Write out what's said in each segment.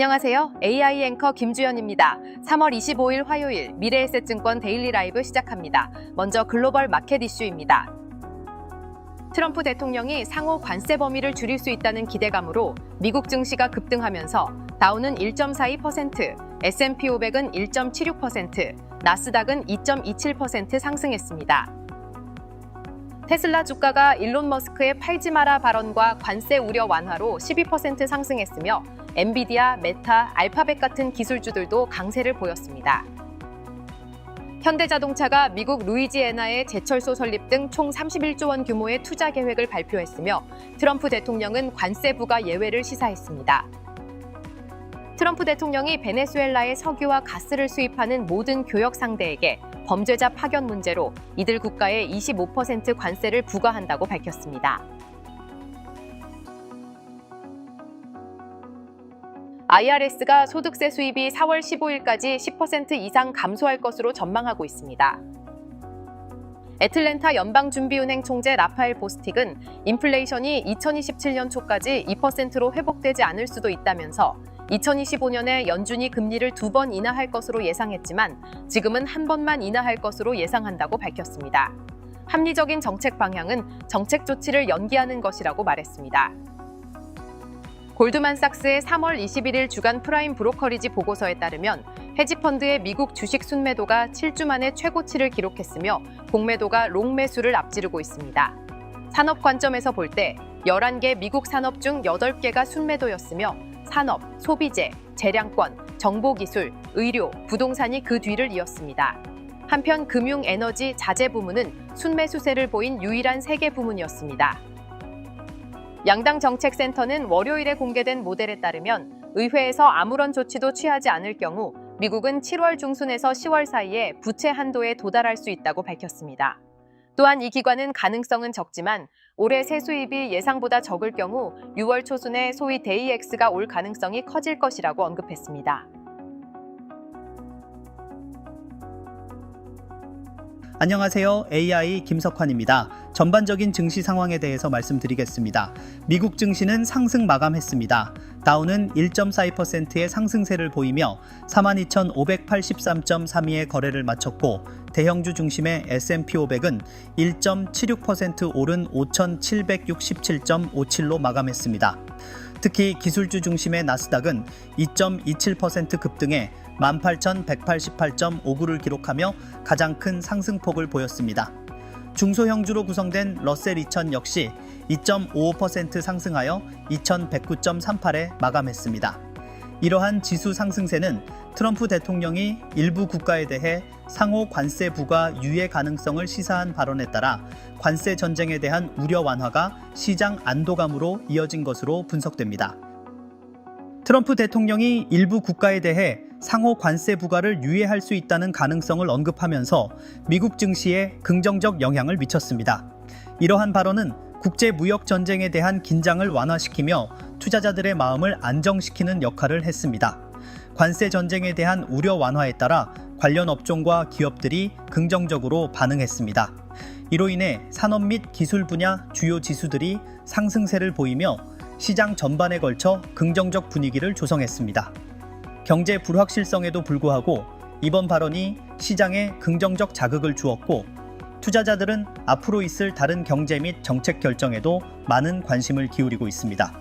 안녕하세요. AI 앵커 김주연입니다. 3월 25일 화요일 미래에셋증권 데일리 라이브 시작합니다. 먼저 글로벌 마켓 이슈입니다. 트럼프 대통령이 상호 관세 범위를 줄일 수 있다는 기대감으로 미국 증시가 급등하면서 다우는 1.42%, S&P 500은 1.76%, 나스닥은 2.27% 상승했습니다. 테슬라 주가가 일론 머스크의 팔지 마라 발언과 관세 우려 완화로 12% 상승했으며 엔비디아, 메타, 알파벳 같은 기술주들도 강세를 보였습니다. 현대자동차가 미국 루이지애나의 제철소 설립 등 총 31조 원 규모의 투자 계획을 발표했으며 트럼프 대통령은 관세 부과 예외를 시사했습니다. 트럼프 대통령이 베네수엘라의 석유와 가스를 수입하는 모든 교역 상대에게 범죄자 파견 문제로 이들 국가에 25% 관세를 부과한다고 밝혔습니다. IRS가 소득세 수입이 4월 15일까지 10% 이상 감소할 것으로 전망하고 있습니다. 애틀랜타 연방준비은행 총재 라파엘 보스틱은 인플레이션이 2027년 초까지 2%로 회복되지 않을 수도 있다면서 2025년에 연준이 금리를 두 번 인하할 것으로 예상했지만 지금은 한 번만 인하할 것으로 예상한다고 밝혔습니다. 합리적인 정책 방향은 정책 조치를 연기하는 것이라고 말했습니다. 골드만삭스의 3월 21일 주간 프라임 브로커리지 보고서에 따르면 헤지펀드의 미국 주식 순매도가 7주 만에 최고치를 기록했으며 공매도가 롱 매수를 앞지르고 있습니다. 산업 관점에서 볼 때 11개 미국 산업 중 8개가 순매도였으며 산업, 소비재, 재량권, 정보기술, 의료, 부동산이 그 뒤를 이었습니다. 한편 금융, 에너지, 자재 부문은 순매수세를 보인 유일한 세계 부문이었습니다. 양당 정책센터는 월요일에 공개된 모델에 따르면 의회에서 아무런 조치도 취하지 않을 경우 미국은 7월 중순에서 10월 사이에 부채 한도에 도달할 수 있다고 밝혔습니다. 또한 이 기관은 가능성은 적지만 올해 세수입이 예상보다 적을 경우 6월 초순에 소위 데이엑스가 올 가능성이 커질 것이라고 언급했습니다. 안녕하세요. AI 김석환입니다. 전반적인 증시 상황에 대해서 말씀드리겠습니다. 미국 증시는 상승 마감했습니다. 다우는 1.42%의 상승세를 보이며 42,583.32의 거래를 마쳤고 대형주 중심의 S&P 500은 1.76% 오른 5,767.57로 마감했습니다. 특히 기술주 중심의 나스닥은 2.27% 급등해 18,188.59를 기록하며 가장 큰 상승폭을 보였습니다. 중소형주로 구성된 러셀 2000 역시 2.55% 상승하여 2109.38에 마감했습니다. 이러한 지수 상승세는 트럼프 대통령이 일부 국가에 대해 상호 관세 부과 유예 가능성을 시사한 발언에 따라 관세 전쟁에 대한 우려 완화가 시장 안도감으로 이어진 것으로 분석됩니다. 트럼프 대통령이 일부 국가에 대해 상호 관세 부과를 유예할 수 있다는 가능성을 언급하면서 미국 증시에 긍정적 영향을 미쳤습니다. 이러한 발언은 국제 무역 전쟁에 대한 긴장을 완화시키며 투자자들의 마음을 안정시키는 역할을 했습니다. 관세 전쟁에 대한 우려 완화에 따라 관련 업종과 기업들이 긍정적으로 반응했습니다. 이로 인해 산업 및 기술 분야 주요 지수들이 상승세를 보이며 시장 전반에 걸쳐 긍정적 분위기를 조성했습니다. 경제 불확실성에도 불구하고 이번 발언이 시장에 긍정적 자극을 주었고 투자자들은 앞으로 있을 다른 경제 및 정책 결정에도 많은 관심을 기울이고 있습니다.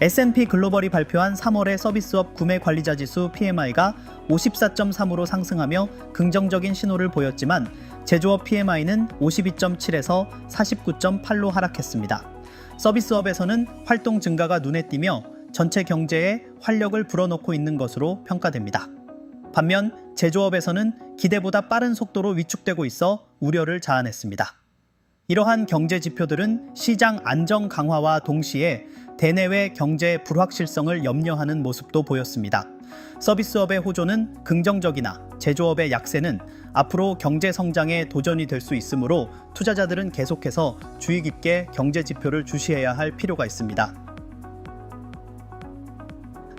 S&P 글로벌이 발표한 3월의 서비스업 구매 관리자 지수 PMI가 54.3으로 상승하며 긍정적인 신호를 보였지만 제조업 PMI는 52.7에서 49.8로 하락했습니다. 서비스업에서는 활동 증가가 눈에 띄며 전체 경제에 활력을 불어넣고 있는 것으로 평가됩니다. 반면 제조업에서는 기대보다 빠른 속도로 위축되고 있어 우려를 자아냈습니다. 이러한 경제 지표들은 시장 안정 강화와 동시에 대내외 경제 불확실성을 염려하는 모습도 보였습니다. 서비스업의 호조는 긍정적이나 제조업의 약세는 앞으로 경제 성장의 도전이 될 수 있으므로 투자자들은 계속해서 주의 깊게 경제 지표를 주시해야 할 필요가 있습니다.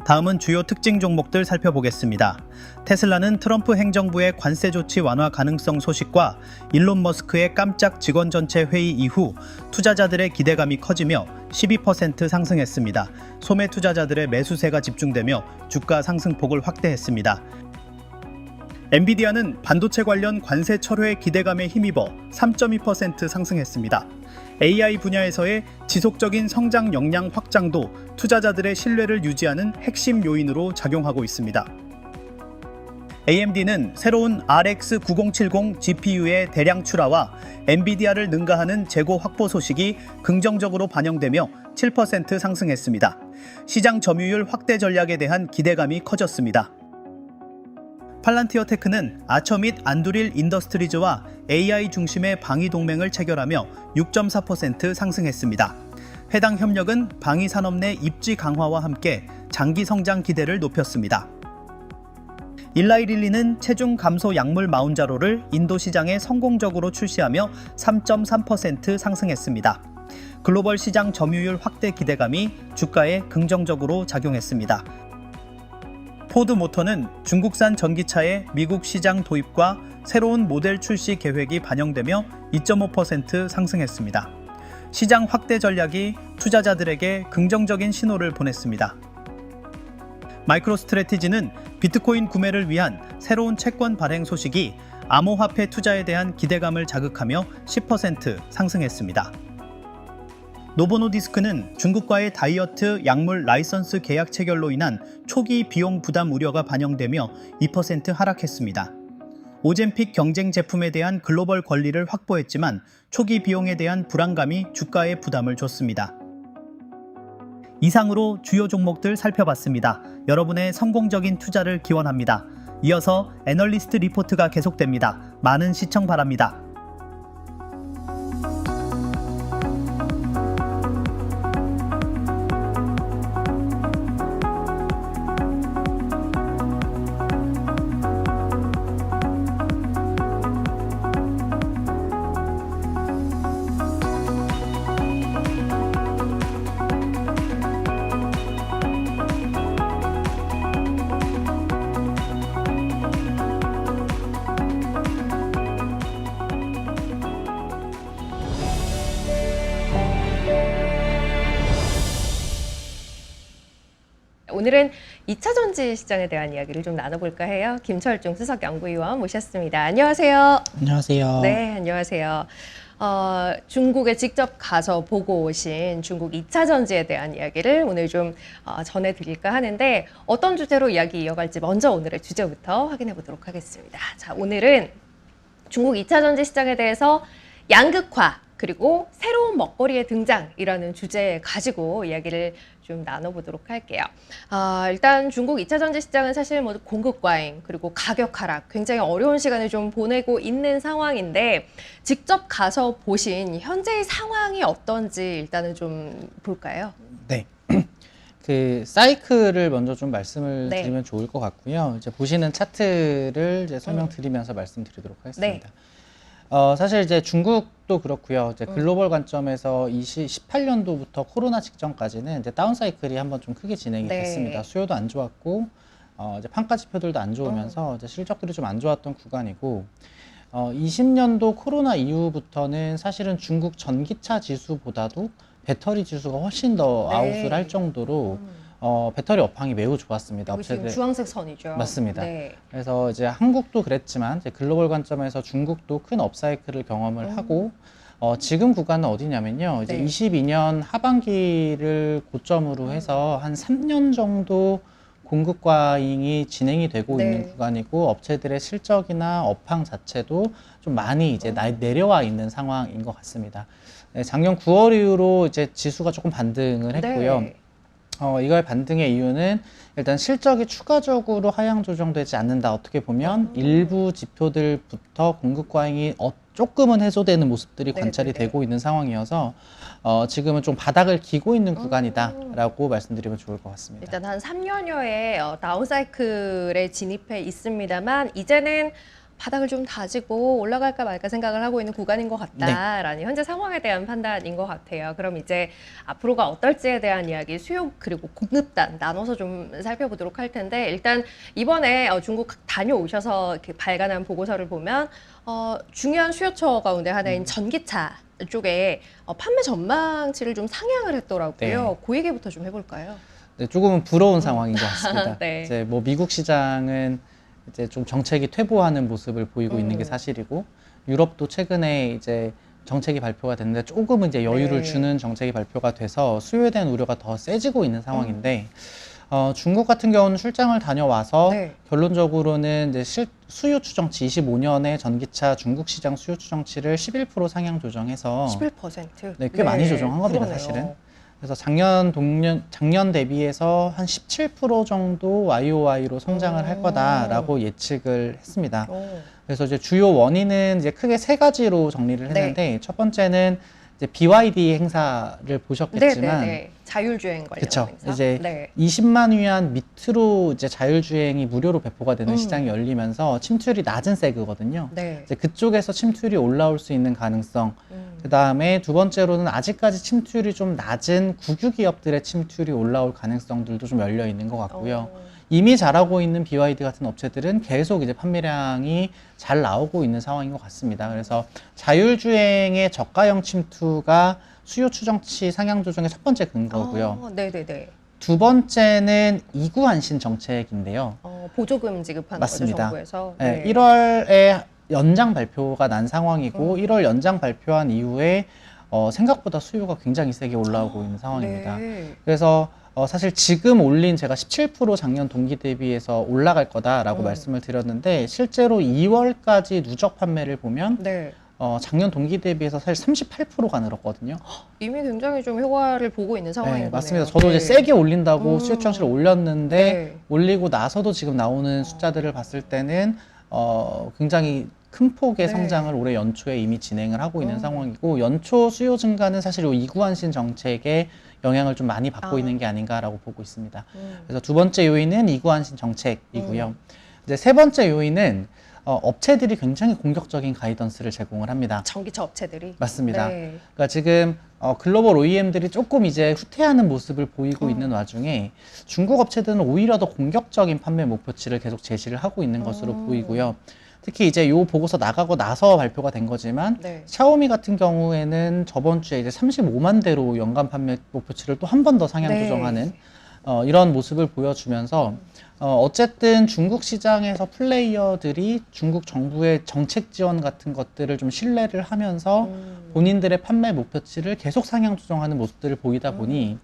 다음은 주요 특징 종목들 살펴보겠습니다. 테슬라는 트럼프 행정부의 관세 조치 완화 가능성 소식과 일론 머스크의 깜짝 직원 전체 회의 이후 투자자들의 기대감이 커지며 12% 상승했습니다. 소매 투자자들의 매수세가 집중되며 주가 상승폭을 확대했습니다. 엔비디아는 반도체 관련 관세 철회의 기대감에 힘입어 3.2% 상승했습니다. AI 분야에서의 지속적인 성장 역량 확장도 투자자들의 신뢰를 유지하는 핵심 요인으로 작용하고 있습니다. AMD는 새로운 RX 9070 GPU의 대량 출하와 엔비디아를 능가하는 재고 확보 소식이 긍정적으로 반영되며 7% 상승했습니다. 시장 점유율 확대 전략에 대한 기대감이 커졌습니다. 팔란티어 테크는 아처 및 안두릴 인더스트리즈와 AI 중심의 방위 동맹을 체결하며 6.4% 상승했습니다. 해당 협력은 방위 산업 내 입지 강화와 함께 장기 성장 기대를 높였습니다. 일라이릴리는 체중 감소 약물 마운자로를 인도 시장에 성공적으로 출시하며 3.3% 상승했습니다. 글로벌 시장 점유율 확대 기대감이 주가에 긍정적으로 작용했습니다. 포드 모터는 중국산 전기차의 미국 시장 도입과 새로운 모델 출시 계획이 반영되며 2.5% 상승했습니다. 시장 확대 전략이 투자자들에게 긍정적인 신호를 보냈습니다. 마이크로 스트레티지는 비트코인 구매를 위한 새로운 채권 발행 소식이 암호화폐 투자에 대한 기대감을 자극하며 10% 상승했습니다. 노보노디스크는 중국과의 다이어트 약물 라이선스 계약 체결로 인한 초기 비용 부담 우려가 반영되며 2% 하락했습니다. 오젠픽 경쟁 제품에 대한 글로벌 권리를 확보했지만 초기 비용에 대한 불안감이 주가에 부담을 줬습니다. 이상으로 주요 종목들 살펴봤습니다. 여러분의 성공적인 투자를 기원합니다. 이어서 애널리스트 리포트가 계속됩니다. 많은 시청 바랍니다. 2차 전지 시장에 대한 이야기를 좀 나눠볼까 해요. 김철중 수석 연구위원 모셨습니다. 안녕하세요. 안녕하세요. 네, 안녕하세요. 어, 중국에 직접 가서 보고 오신 중국 2차 전지에 대한 이야기를 오늘 좀 어, 전해드릴까 하는데 어떤 주제로 이야기 이어갈지 먼저 오늘의 주제부터 확인해 보도록 하겠습니다. 자, 오늘은 중국 2차 전지 시장에 대해서 양극화 그리고 새로운 먹거리의 등장이라는 주제 가지고 이야기를 좀 나눠보도록 할게요. 아, 일단 중국 2차 전지 시장은 사실 뭐 공급 과잉 그리고 가격 하락 굉장히 어려운 시간을 좀 보내고 있는 상황인데 직접 가서 보신 현재의 상황이 어떤지 일단은 좀 볼까요? 네. 그 사이클을 먼저 좀 말씀을 네. 드리면 좋을 것 같고요. 이제 보시는 차트를 이제 설명드리면서 말씀드리도록 하겠습니다. 어, 사실 이제 중국도 그렇고요. 이제 음. 글로벌 관점에서 20, 18년도부터 코로나 직전까지는 이제 다운 사이클이 한번 좀 크게 진행이 네. 됐습니다. 수요도 안 좋았고 어, 이제 판가 지표들도 안 음. 좋으면서 이제 실적들이 좀 안 좋았던 구간이고 어, 20년도 코로나 이후부터는 사실은 중국 전기차 지수보다도 배터리 지수가 훨씬 더 네. 아웃을 할 정도로 어, 배터리 업황이 매우 좋았습니다. 지금 업체들. 주황색 선이죠. 맞습니다. 네. 그래서 이제 한국도 그랬지만 이제 글로벌 관점에서 중국도 큰 업사이클을 경험을 음. 하고 어, 지금 구간은 어디냐면요. 이제 네. 22년 하반기를 고점으로 해서 한 3년 정도 공급 과잉이 진행이 되고 네. 있는 구간이고 업체들의 실적이나 업황 자체도 좀 많이 이제 나- 내려와 있는 상황인 것 같습니다. 네, 작년 9월 이후로 이제 지수가 조금 반등을 했고요. 네. 어, 이거의 반등의 이유는 일단 실적이 추가적으로 하향 조정되지 않는다. 어떻게 보면 음. 일부 지표들부터 공급 과잉이 어, 조금은 해소되는 모습들이 네, 관찰이 네, 네. 되고 있는 상황이어서 어, 지금은 좀 바닥을 기고 있는 음. 구간이다라고 말씀드리면 좋을 것 같습니다. 일단 한 3년여의 어, 다운 사이클에 진입해 있습니다만 이제는 바닥을 좀 다지고 올라갈까 말까 생각을 하고 있는 구간인 것 같다라는 현재 상황에 대한 판단인 것 같아요. 그럼 이제 앞으로가 어떨지에 대한 이야기 수요 그리고 공급단 나눠서 좀 살펴보도록 할 텐데 일단 이번에 어, 중국 다녀오셔서 이렇게 발간한 보고서를 보면 어, 중요한 수요처 가운데 하나인 전기차 쪽에 어, 판매 전망치를 좀 상향을 했더라고요. 그 얘기부터 좀 해볼까요? 네, 조금은 부러운 상황인 것 같습니다. 네. 이제 뭐 미국 시장은 이제 좀 정책이 퇴보하는 모습을 보이고 있는 게 음. 사실이고 유럽도 최근에 이제 정책이 발표가 됐는데 조금은 이제 여유를 네. 주는 정책이 발표가 돼서 수요에 대한 우려가 더 세지고 있는 상황인데 음. 어, 중국 같은 경우는 출장을 다녀와서 네. 결론적으로는 이제 실, 수요 추정치 25년에 전기차 중국 시장 수요 추정치를 11% 상향 조정해서 11%. 네, 꽤 많이 조정한 겁니다, 그러네요. 사실은. 그래서 작년 동년 작년 대비해서 한 17% 정도 YOY로 성장을 할 오. 거다라고 예측을 했습니다. 오. 그래서 이제 주요 원인은 이제 크게 세 가지로 정리를 네. 했는데 첫 번째는 이제 BYD 행사를 보셨겠지만 네네네. 자율주행 관련 그쵸. 행사. 이제 네. 20만 위안 밑으로 이제 자율주행이 무료로 배포가 되는 음. 시장이 열리면서 침투율이 낮은 세그거든요. 네. 이제 그쪽에서 침투율이 올라올 수 있는 가능성 음. 그 다음에 두 번째로는 아직까지 침투율이 좀 낮은 국유 기업들의 침투율이 올라올 가능성들도 좀 열려 있는 것 같고요. 어. 이미 잘하고 있는 BYD 같은 업체들은 계속 이제 판매량이 잘 나오고 있는 상황인 것 같습니다. 그래서 자율주행의 저가형 침투가 수요 추정치 상향 조정의 첫 번째 근거고요. 어, 네네네. 두 번째는 이구안신 정책인데요. 어, 보조금 지급하는 맞습니다. 거죠 정부에서. 네, 1월에 연장 발표가 난 상황이고 음. 1월 연장 발표한 이후에 어, 생각보다 수요가 굉장히 세게 올라오고 있는 상황입니다. 네. 그래서 어, 사실 지금 올린 제가 17% 작년 동기 대비해서 올라갈 거다라고 음. 말씀을 드렸는데 실제로 2월까지 누적 판매를 보면 네. 어, 작년 동기 대비해서 사실 38%가 늘었거든요. 이미 굉장히 좀 효과를 보고 있는 상황인 네, 거네요. 맞습니다. 저도 이제 네. 세게 올린다고 음. 수요 추정치를 올렸는데 네. 올리고 나서도 지금 나오는 숫자들을 봤을 때는 어, 굉장히 큰 폭의 네. 성장을 올해 연초에 이미 진행을 하고 있는 음. 상황이고 연초 수요 증가는 사실 이 이구안신 정책에 영향을 좀 많이 받고 아. 있는 게 아닌가라고 보고 있습니다. 음. 그래서 두 번째 요인은 이구안신 정책이고요. 음. 이제 세 번째 요인은 어, 업체들이 굉장히 공격적인 가이던스를 제공을 합니다. 전기차 업체들이. 맞습니다. 네. 그러니까 지금 어, 글로벌 OEM들이 조금 이제 후퇴하는 모습을 보이고 음. 있는 와중에 중국 업체들은 오히려 더 공격적인 판매 목표치를 계속 제시를 하고 있는 것으로 음. 보이고요. 특히 이제 요 보고서 나가고 나서 발표가 된 거지만 네. 샤오미 같은 경우에는 저번 주에 이제 35만 대로 연간 판매 목표치를 또 한 번 더 상향 네. 조정하는 어, 이런 모습을 보여주면서 어, 어쨌든 중국 시장에서 플레이어들이 중국 정부의 정책 지원 같은 것들을 좀 신뢰를 하면서 음. 본인들의 판매 목표치를 계속 상향 조정하는 모습들을 보이다 보니 음.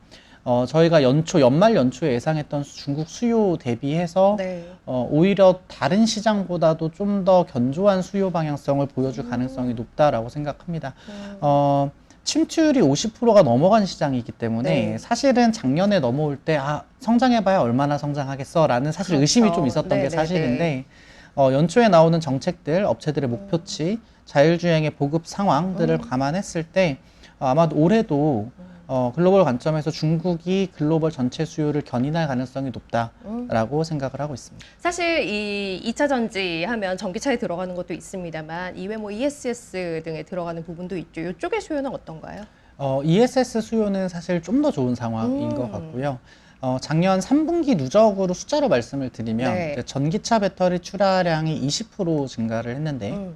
어, 저희가 연초 연말 연초에 예상했던 수- 중국 수요 대비해서 네. 어, 오히려 다른 시장보다도 좀 더 견조한 수요 방향성을 보여줄 가능성이 높다라고 생각합니다. 음. 어, 침투율이 50%가 넘어간 시장이기 때문에 네. 사실은 작년에 넘어올 때 아, 성장해봐야 얼마나 성장하겠어라는 사실 그렇죠. 의심이 좀 있었던 네, 게 네, 사실인데 어, 연초에 나오는 정책들, 업체들의 목표치, 자율주행의 보급 상황들을 음. 감안했을 때 어, 아마도 올해도 어, 글로벌 관점에서 중국이 글로벌 전체 수요를 견인할 가능성이 높다라고 음. 생각을 하고 있습니다. 사실 이 2차 전지 하면 전기차에 들어가는 것도 있습니다만 이외 뭐 ESS 등에 들어가는 부분도 있죠. 이쪽의 수요는 어떤가요? 어, ESS 수요는 사실 좀 더 좋은 상황인 음. 것 같고요. 어, 작년 3분기 누적으로 숫자로 말씀을 드리면 네. 전기차 배터리 출하량이 20% 증가를 했는데 음.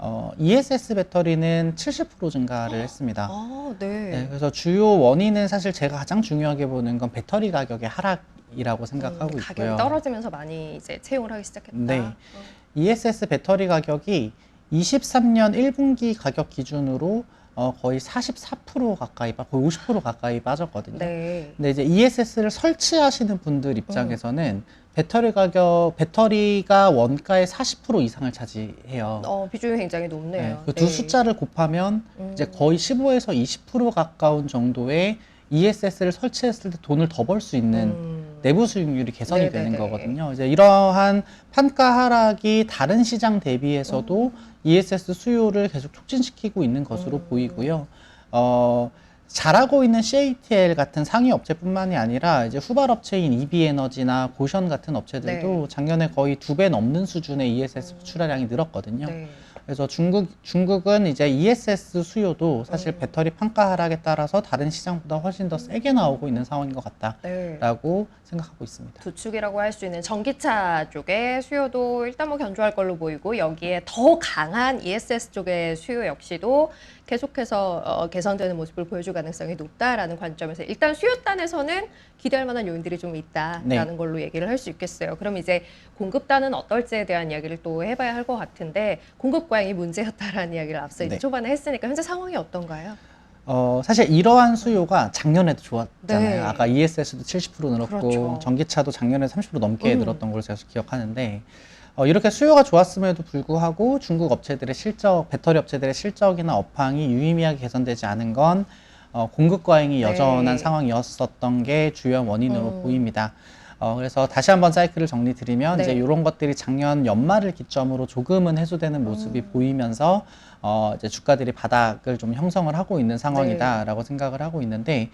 어, ESS 배터리는 70% 증가를 했습니다. 아, 네. 네, 그래서 주요 원인은 사실 제가 가장 중요하게 보는 건 배터리 가격의 하락이라고 생각하고 음, 있고요. 가격이 떨어지면서 많이 이제 채용을 하기 시작했다. 네. 어. ESS 배터리 가격이 23년 1분기 가격 기준으로 어, 거의 44% 가까이, 빠- 거의 50% 가까이 빠졌거든요. 네. 근데 이제 ESS를 설치하시는 분들 입장에서는 배터리 가격, 배터리가 원가의 40% 이상을 차지해요. 어, 비중이 굉장히 높네요. 그두 숫자를 곱하면 음. 이제 거의 15에서 20% 가까운 정도의 ESS를 설치했을 때 돈을 더 벌 수 있는 음. 내부 수익률이 개선이 네네네. 되는 거거든요. 이제 이러한 판가 하락이 다른 시장 대비해서도 ESS 수요를 계속 촉진시키고 있는 것으로 음. 보이고요. 어, 잘하고 있는 CATL 같은 상위 업체뿐만이 아니라 이제 후발 업체인 EB에너지나 고션 같은 업체들도 네. 작년에 거의 두 배 넘는 수준의 ESS 출하량이 늘었거든요. 네. 그래서 중국 중국은 이제 ESS 수요도 사실 음. 배터리 판가 하락에 따라서 다른 시장보다 훨씬 더 세게 나오고 있는 상황인 것 네. 같다라고 생각하고 있습니다. 두 축이라고 할 수 있는 전기차 쪽의 수요도 일단 뭐 견조할 걸로 보이고 여기에 더 강한 ESS 쪽의 수요 역시도 계속해서 어, 개선되는 모습을 보여줄 가능성이 높다라는 관점에서 일단 수요단에서는 기대할 만한 요인들이 좀 있다라는 네. 걸로 얘기를 할 수 있겠어요. 그럼 이제 공급단은 어떨지에 대한 이야기를 또 해봐야 할 것 같은데 공급 과잉이 문제였다라는 이야기를 앞서 이제 네. 초반에 했으니까 현재 상황이 어떤가요? 어, 사실 이러한 수요가 작년에도 좋았잖아요. 네. 아까 ESS도 70% 늘었고 그렇죠. 전기차도 작년에 30% 넘게 음. 늘었던 걸로 제가 기억하는데 어, 이렇게 수요가 좋았음에도 불구하고 중국 업체들의 실적, 배터리 업체들의 실적이나 업황이 유의미하게 개선되지 않은 건 어, 공급 과잉이 네. 여전한 상황이었었던 게 주요 원인으로 음. 보입니다. 어, 그래서 다시 한번 사이클을 정리 드리면 네. 이제 이런 것들이 작년 연말을 기점으로 조금은 해소되는 모습이 음. 보이면서 어, 이제 주가들이 바닥을 좀 형성을 하고 있는 상황이다라고 생각을 하고 있는데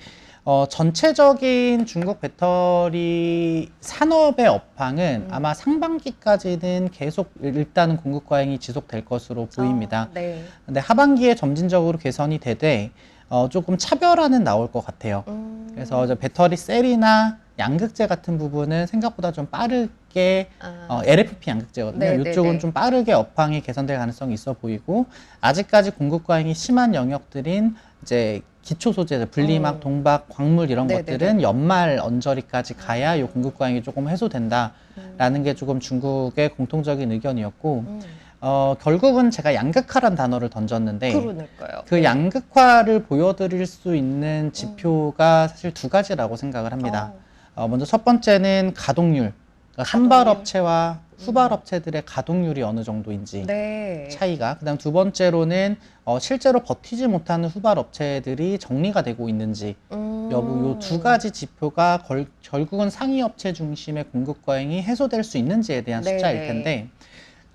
어, 전체적인 중국 배터리 산업의 업황은 음. 아마 상반기까지는 계속 일단은 공급 과잉이 지속될 것으로 보입니다. 어, 네. 근데 하반기에 점진적으로 개선이 되되 어, 조금 차별화는 나올 것 같아요. 음. 그래서 저 배터리 셀이나 양극재 같은 부분은 생각보다 좀 빠르게 아. 어, LFP 양극재거든요. 네, 네, 이쪽은 네. 좀 빠르게 업황이 개선될 가능성이 있어 보이고 아직까지 공급 과잉이 심한 영역들인 이제 기초 소재, 분리막, 음. 동박, 광물 이런 네, 네, 것들은 연말 언저리까지 가야 이 공급 과잉이 조금 해소된다라는 음. 게 조금 중국의 공통적인 의견이었고 음. 어, 결국은 제가 양극화란 단어를 던졌는데 그러니까요. 그 네. 양극화를 보여드릴 수 있는 지표가 사실 두 가지라고 생각을 합니다. 어. 어, 먼저 첫 번째는 가동률. 그러니까 선발 업체와 후발 업체들의 가동률이 어느 정도인지 네. 차이가. 그다음 두 번째로는 어, 실제로 버티지 못하는 후발 업체들이 정리가 되고 있는지 음. 여부 요 두 가지 지표가 걸- 결국은 상위 업체 중심의 공급 과잉이 해소될 수 있는지에 대한 네. 숫자일 텐데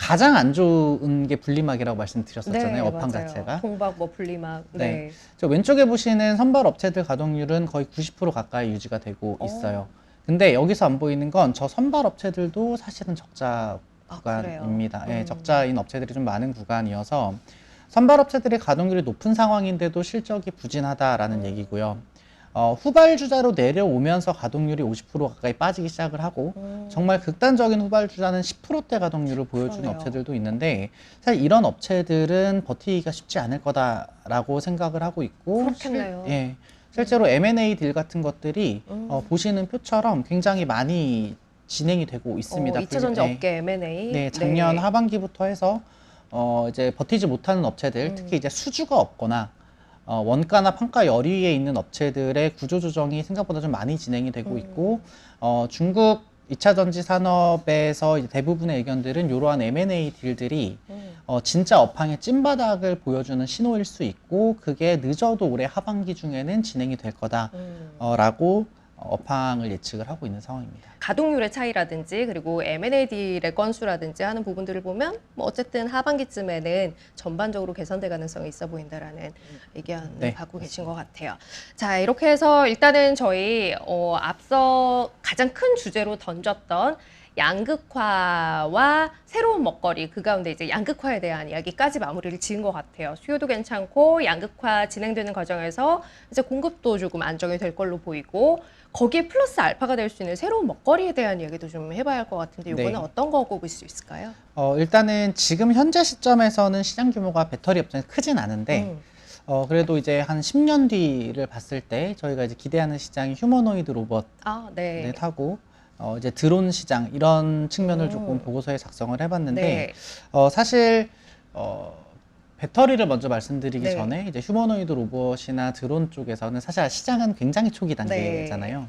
가장 안 좋은 게 분리막이라고 말씀드렸었잖아요. 업황 맞아요. 자체가. 통박 뭐 분리막. 네. 네. 저 왼쪽에 보시는 선발 업체들 가동률은 거의 90% 가까이 유지가 되고 어. 있어요. 근데 여기서 안 보이는 건 저 선발 업체들도 사실은 적자 아, 구간입니다. 예, 음. 적자인 업체들이 좀 많은 구간이어서 선발 업체들의 가동률이 높은 상황인데도 실적이 부진하다라는 음. 얘기고요. 어, 후발주자로 내려오면서 가동률이 50% 가까이 빠지기 시작을 하고 음. 정말 극단적인 후발주자는 10%대 가동률을 보여주는 그러네요. 업체들도 있는데 사실 이런 업체들은 버티기가 쉽지 않을 거다라고 생각을 하고 있고 그렇겠네요. 실, 예, 실제로 M&A 딜 같은 것들이 음. 어, 보시는 표처럼 굉장히 많이 진행이 되고 있습니다. 어, 2차 전지 네. 업계 M&A. 네, 작년 네. 하반기부터 해서 어, 이제 버티지 못하는 업체들, 음. 특히 이제 수주가 없거나 어, 원가나 판가 열위에 있는 업체들의 구조 조정이 생각보다 좀 많이 진행이 되고 음. 있고 어, 중국 2차 전지 산업에서 대부분의 의견들은 이러한 M&A 딜들이 음. 어, 진짜 업황의 찐바닥을 보여주는 신호일 수 있고 그게 늦어도 올해 하반기 중에는 진행이 될 거다라고 음. 업황을 예측을 하고 있는 상황입니다. 가동률의 차이라든지 그리고 M&A 딜의 건수라든지 하는 부분들을 보면 뭐 어쨌든 하반기쯤에는 전반적으로 개선될 가능성이 있어 보인다라는 의견을 네, 갖고 계신 것 같아요. 자 이렇게 해서 일단은 저희 어, 앞서 가장 큰 주제로 던졌던 양극화와 새로운 먹거리 그 가운데 이제 양극화에 대한 이야기까지 마무리를 지은 것 같아요. 수요도 괜찮고 양극화 진행되는 과정에서 이제 공급도 조금 안정이 될 걸로 보이고 거기에 플러스 알파가 될 수 있는 새로운 먹거리에 대한 이야기도 좀 해봐야 할 것 같은데 이거는 네. 어떤 거 꼽을 수 있을까요? 어, 일단은 지금 현재 시점에서는 시장 규모가 배터리 업종이 크진 않은데 음. 어, 그래도 이제 한 10년 뒤를 봤을 때 저희가 이제 기대하는 시장이 휴머노이드 로봇을 아, 네. 타고 어, 이제 드론 시장 이런 측면을 음. 조금 보고서에 작성을 해봤는데 네. 어, 사실 어, 배터리를 먼저 말씀드리기 네. 전에 이제 휴머노이드 로봇이나 드론 쪽에서는 사실 시장은 굉장히 초기 네. 단계잖아요.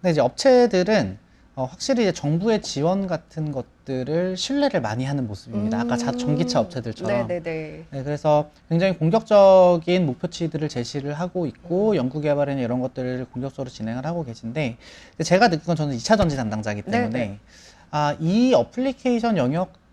근데 이제 업체들은 어, 확실히 이제 정부의 지원 같은 것들을 신뢰를 많이 하는 모습입니다. 아까 자, 음. 전기차 업체들처럼. 네네네. 네, 그래서 굉장히 공격적인 목표치들을 제시를 하고 음. 있고 연구개발이나 이런 것들을 공격적으로 진행을 하고 계신데 제가 느낀 건 저는 2차 전지 담당자이기 때문에 네네. 아, 이 어플리케이션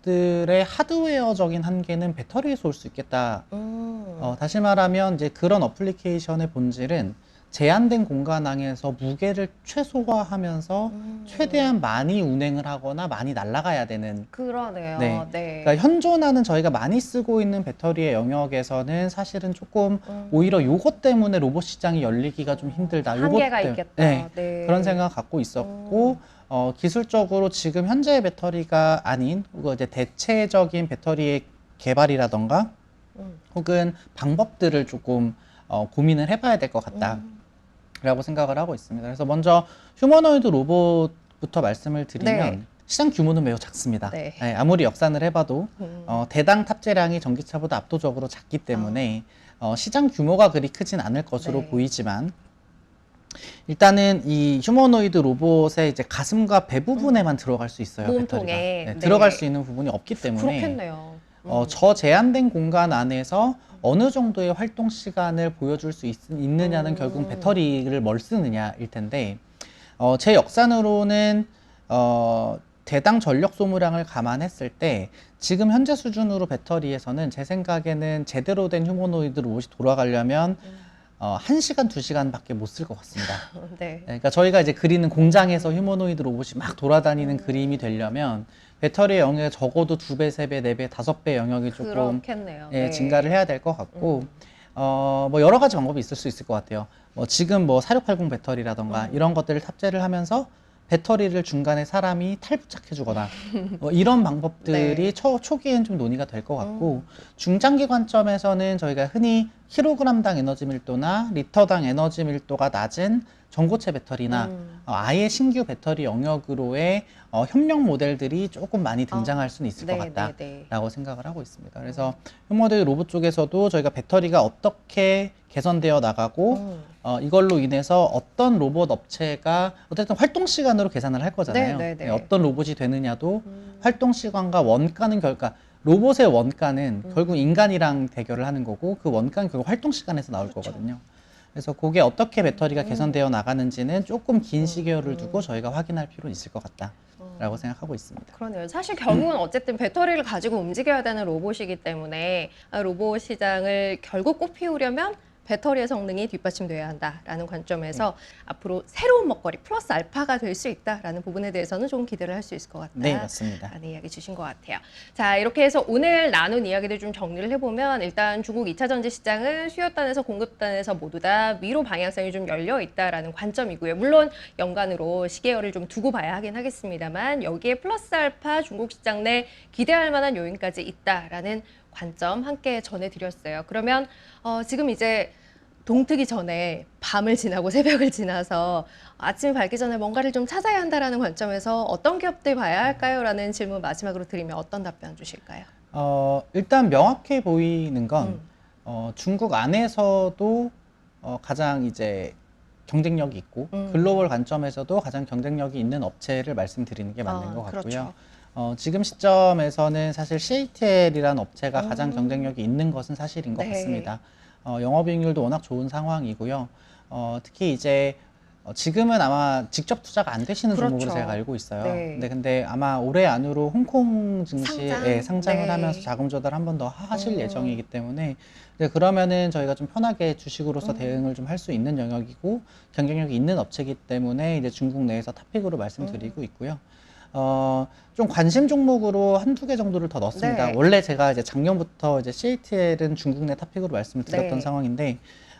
방법들의 하드웨어적인 한계는 배터리에서 올 수 있겠다. 음. 어, 다시 말하면 이제 그런 어플리케이션의 본질은 제한된 공간 안에서 무게를 최소화하면서 음. 최대한 많이 운행을 하거나 많이 날아가야 되는 그러네요. 네. 네. 그러니까 현존하는 저희가 많이 쓰고 있는 배터리의 영역에서는 사실은 조금 음. 오히려 요것 때문에 로봇 시장이 열리기가 좀 힘들다. 요것 한계가 때문에. 있겠다. 네. 네. 그런 생각 갖고 있었고 어, 기술적으로 지금 현재의 배터리가 아닌 혹은 이제 대체적인 배터리의 개발이라던가 음. 혹은 방법들을 조금 어, 고민을 해봐야 될 것 같다. 음. 라고 생각을 하고 있습니다. 그래서 먼저 휴머노이드 로봇부터 말씀을 드리면 네. 시장 규모는 매우 작습니다. 네. 네, 아무리 역산을 해봐도 음. 어, 대당 탑재량이 전기차보다 압도적으로 작기 때문에 어, 시장 규모가 그리 크진 않을 것으로 아. 네. 보이지만 일단은 이 휴머노이드 로봇의 이제 가슴과 배 부분에만 들어갈 수 있어요. 몸통에. 배터리가. 네, 네. 들어갈 수 있는 부분이 없기 때문에 그렇겠네요. 어, 음. 저 제한된 공간 안에서 어느 정도의 활동 시간을 보여줄 수 있, 느냐는 음. 결국 배터리를 뭘 쓰느냐일 텐데 어, 제 역산으로는 어, 대당 전력 소모량을 감안했을 때 지금 현재 수준으로 배터리에서는 제 생각에는 제대로 된 휴머노이드 로봇이 돌아가려면 음. 어, 1시간, 2시간밖에 못 쓸 것 같습니다. 네. 네, 그러니까 저희가 이제 그리는 공장에서 휴머노이드 로봇이 막 돌아다니는 그림이 되려면 배터리의 영역이 적어도 두 배, 세 배, 네 배, 다섯 배 영역이 조금 그렇겠네요. 예, 네. 증가를 해야 될 것 같고 음. 어, 뭐 여러 가지 방법이 있을 수 있을 것 같아요. 뭐 지금 뭐 4680 배터리라던가 음. 이런 것들을 탑재를 하면서 배터리를 중간에 사람이 탈부착해 주거나 뭐 이런 방법들이 네. 초, 초기엔 좀 논의가 될 것 같고 음. 중장기 관점에서는 저희가 흔히 킬로그램당 에너지 밀도나 리터당 에너지 밀도가 낮은 전고체 배터리나 음. 어, 아예 신규 배터리 영역으로의 어, 협력 모델들이 조금 많이 등장할 수는 있을 것 같다. 아. 네, 네. 라고 생각을 하고 있습니다. 그래서 휴머노이드 로봇 쪽에서도 저희가 배터리가 어떻게 개선되어 나가고 음. 어, 이걸로 인해서 어떤 로봇 업체가 어쨌든 활동 시간으로 계산을 할 거잖아요. 네, 네, 네. 네, 어떤 로봇이 되느냐도 음. 활동 시간과 원가는 결과 로봇의 원가는 음. 결국 인간이랑 대결을 하는 거고 그 원가는 결국 활동 시간에서 나올 그렇죠. 거거든요. 그래서 그게 어떻게 배터리가 음. 개선되어 나가는지는 조금 긴 음. 시계열을 두고 음. 저희가 확인할 필요는 있을 것 같다 라고 음. 생각하고 있습니다. 그러네요. 사실 결국은 어쨌든 배터리를 가지고 움직여야 되는 로봇이기 때문에 아, 로봇 시장을 결국 꽃피우려면 배터리의 성능이 뒷받침돼야 한다라는 관점에서 앞으로 새로운 먹거리 플러스 알파가 될 수 있다라는 부분에 대해서는 좀 기대를 할 수 있을 것 같다. 네, 맞습니다. 라는 이야기 주신 것 같아요. 자, 이렇게 해서 오늘 나눈 이야기들 좀 정리를 해보면 일단 중국 2차 전지 시장은 수요단에서 공급단에서 모두 다 위로 방향성이 좀 열려 있다라는 관점이고요. 물론 연간으로 시계열을 좀 두고 봐야 하긴 하겠습니다만 여기에 플러스 알파 중국 시장 내 기대할 만한 요인까지 있다라는 관점 함께 전해드렸어요. 그러면 어, 지금 이제 동트기 전에 밤을 지나고 새벽을 지나서 아침이 밝기 전에 뭔가를 좀 찾아야 한다라는 관점에서 어떤 기업들 봐야 할까요?라는 질문 마지막으로 드리면 어떤 답변 주실까요? 어, 일단 명확해 보이는 건 음. 어, 중국 안에서도 어, 가장 이제 경쟁력이 있고 음. 글로벌 관점에서도 가장 경쟁력이 있는 업체를 말씀드리는 게 맞는 아, 것 같고요. 그렇죠. 어, 지금 시점에서는 사실 CATL이라는 업체가 가장 음. 경쟁력이 있는 것은 사실인 것 네. 같습니다. 어, 영업이익률도 워낙 좋은 상황이고요. 어, 특히 이제 어, 지금은 아마 직접 투자가 안 되시는 종목으로 그렇죠. 제가 알고 있어요. 네. 근데, 근데 아마 올해 안으로 홍콩 증시에 상장? 예, 상장을 네. 하면서 자금 조달 한 번 더 하실 음. 예정이기 때문에 이제 그러면은 저희가 좀 편하게 주식으로서 음. 대응을 좀 할 수 있는 영역이고 경쟁력이 있는 업체이기 때문에 이제 중국 내에서 탑픽으로 음. 말씀드리고 있고요. 어, 좀 관심 종목으로 한두 개 정도를 더 넣었습니다. 네. 원래 제가 이제 작년부터 이제 CATL은 중국 내 탑픽으로 말씀을 드렸던 네. 상황인데,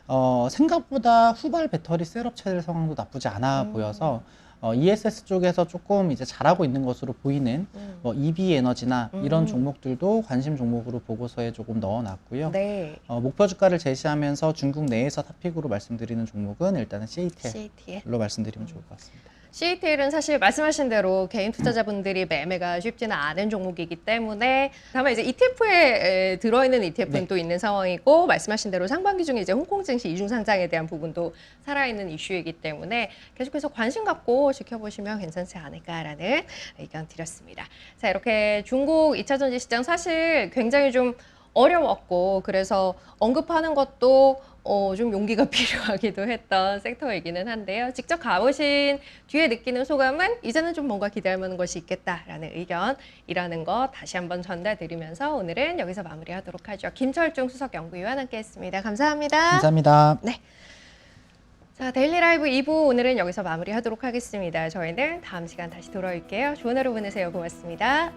어, 생각보다 후발 배터리 셀 업체들 상황도 나쁘지 않아 음. 보여서, 어, ESS 쪽에서 조금 이제 잘하고 있는 것으로 보이는 음. 뭐 EV 에너지나 이런 음. 종목들도 관심 종목으로 보고서에 조금 넣어놨고요. 네. 어, 목표 주가를 제시하면서 중국 내에서 탑픽으로 말씀드리는 종목은 일단은 CATL로 CATL. 말씀드리면 좋을 것 같습니다. CATL은 사실 말씀하신 대로 개인 투자자분들이 매매가 쉽지는 않은 종목이기 때문에 다만 이제 ETF에 들어있는 ETF는 네. 또 있는 상황이고 말씀하신 대로 상반기 중에 이제 홍콩 증시 이중 상장에 대한 부분도 살아있는 이슈이기 때문에 계속해서 관심 갖고 지켜보시면 괜찮지 않을까라는 의견 드렸습니다. 자 이렇게 중국 2차 전지 시장 사실 굉장히 좀 어려웠고 그래서 언급하는 것도 어, 좀 용기가 필요하기도 했던 섹터이기는 한데요. 직접 가보신 뒤에 느끼는 소감은 이제는 좀 뭔가 기대할 만한 것이 있겠다라는 의견이라는 거 다시 한번 전달드리면서 오늘은 여기서 마무리하도록 하죠. 김철중 수석 연구위원 함께했습니다. 감사합니다. 감사합니다. 자, 데일리 라이브 2부 오늘은 여기서 마무리하도록 하겠습니다. 저희는 다음 시간 다시 돌아올게요. 좋은 하루 보내세요. 고맙습니다.